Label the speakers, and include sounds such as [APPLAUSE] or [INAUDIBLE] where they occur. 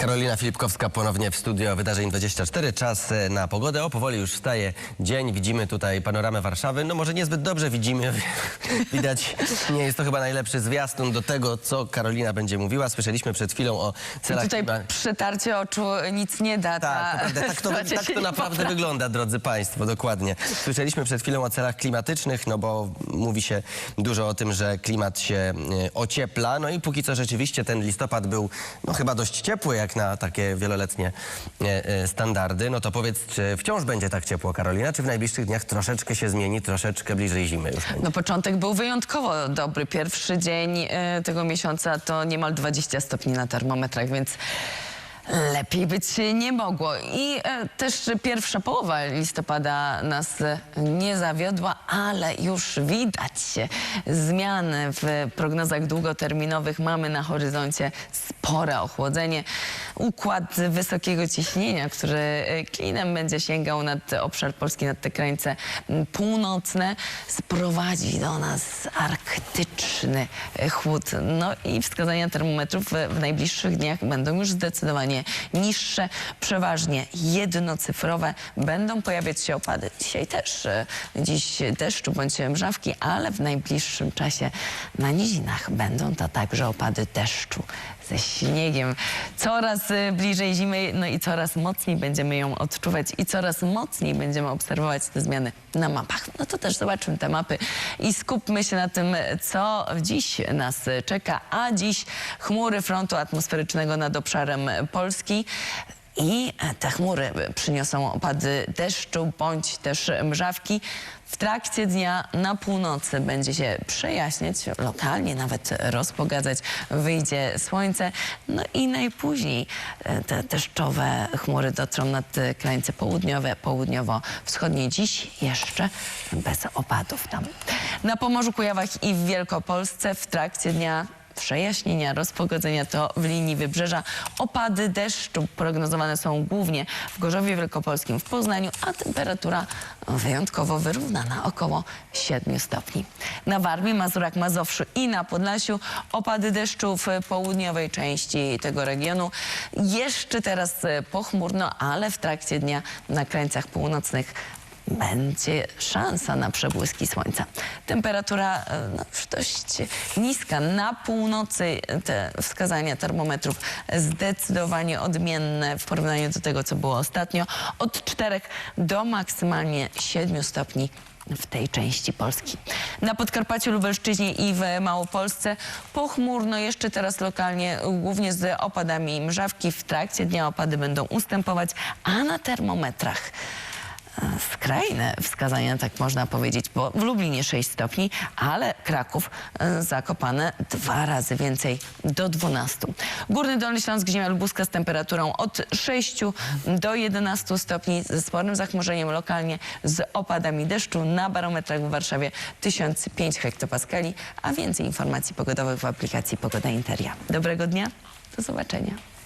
Speaker 1: Karolina Filipkowska ponownie w studio Wydarzeń 24. Czas e, na pogodę. O, powoli już wstaje dzień. Widzimy tutaj panoramę Warszawy. No może niezbyt dobrze widzimy. [LAUGHS] Widać, nie jest to chyba najlepszy zwiastun do tego, co Karolina będzie mówiła. Słyszeliśmy przed chwilą o celach...
Speaker 2: Tutaj
Speaker 1: klima-
Speaker 2: przytarcie oczu nic nie da.
Speaker 1: Tak,
Speaker 2: ta-
Speaker 1: tak, to, [LAUGHS] tak to naprawdę wygląda, drodzy Państwo, dokładnie. Słyszeliśmy przed chwilą o celach klimatycznych, no bo mówi się dużo o tym, że klimat się e, ociepla, no i póki co rzeczywiście ten listopad był no chyba dość ciepły, jak na takie wieloletnie e, e, standardy. No to powiedz, czy wciąż będzie tak ciepło, Karolina, czy w najbliższych dniach troszeczkę się zmieni, troszeczkę bliżej zimy już?
Speaker 2: No początek był wyjątkowo dobry. Pierwszy dzień e, tego miesiąca to niemal 20 stopni na termometrach, więc lepiej być nie mogło. I e, też pierwsza połowa listopada nas e, nie zawiodła, ale już widać zmiany w prognozach długoterminowych. Mamy na horyzoncie spore ochłodzenie. Układ wysokiego ciśnienia, który e, klinem będzie sięgał nad obszar Polski, nad te krańce północne, sprowadzi do nas arktyczny e, chłód. No i wskazania termometrów w najbliższych dniach będą już zdecydowanie niższe, przeważnie jednocyfrowe. Będą pojawiać się opady. Dzisiaj też, e, dziś deszczu bądź mrzawki, ale w najbliższym czasie na nizinach będą to także opady deszczu ze śniegiem. Coraz e, bliżej zimy, no i coraz mocniej będziemy ją odczuwać i coraz mocniej będziemy obserwować te zmiany na mapach. No to też zobaczmy te mapy i skupmy się na tym, co dziś nas czeka. A dziś chmury frontu atmosferycznego nad obszarem Polski. I te chmury przyniosą opady deszczu bądź też mrzawki. W trakcie dnia na północy będzie się przejaśniać, lokalnie nawet rozpogadzać, wyjdzie słońce. No i najpóźniej e, te deszczowe chmury dotrą nad e, krańce południowe, południowo-wschodnie. Dziś jeszcze bez opadów tam. Na Pomorzu, Kujawach i w Wielkopolsce w trakcie dnia przejaśnienia, rozpogodzenia to w linii wybrzeża. Opady deszczu prognozowane są głównie w Gorzowie Wielkopolskim, w Poznaniu, a temperatura wyjątkowo wyrównana, około 7 stopni. Na Warmii, Mazurach, Mazowszu i na Podlasiu opady deszczu w południowej części tego regionu. Jeszcze teraz pochmurno, ale w trakcie dnia na krańcach północnych będzie szansa na przebłyski słońca. Temperatura e, no, dość niska. Na północy te wskazania termometrów zdecydowanie odmienne w porównaniu do tego, co było ostatnio. Od 4 do maksymalnie 7 stopni w tej części Polski. Na Podkarpaciu, Lubelszczyźnie i w Małopolsce pochmurno jeszcze teraz lokalnie, głównie z opadami mrzawki. W trakcie dnia opady będą ustępować, a na termometrach skrajne wskazania, tak można powiedzieć, bo w Lublinie 6 stopni, ale Kraków e, Zakopane dwa razy więcej, do 12. Górny Dolny Śląsk, Ziemia Lubuska z temperaturą od 6 do 11 stopni, ze sporym zachmurzeniem lokalnie, z opadami deszczu. Na barometrach w Warszawie 1005 hektopaskali, a więcej informacji pogodowych w aplikacji Pogoda Interia. Dobrego dnia, do zobaczenia.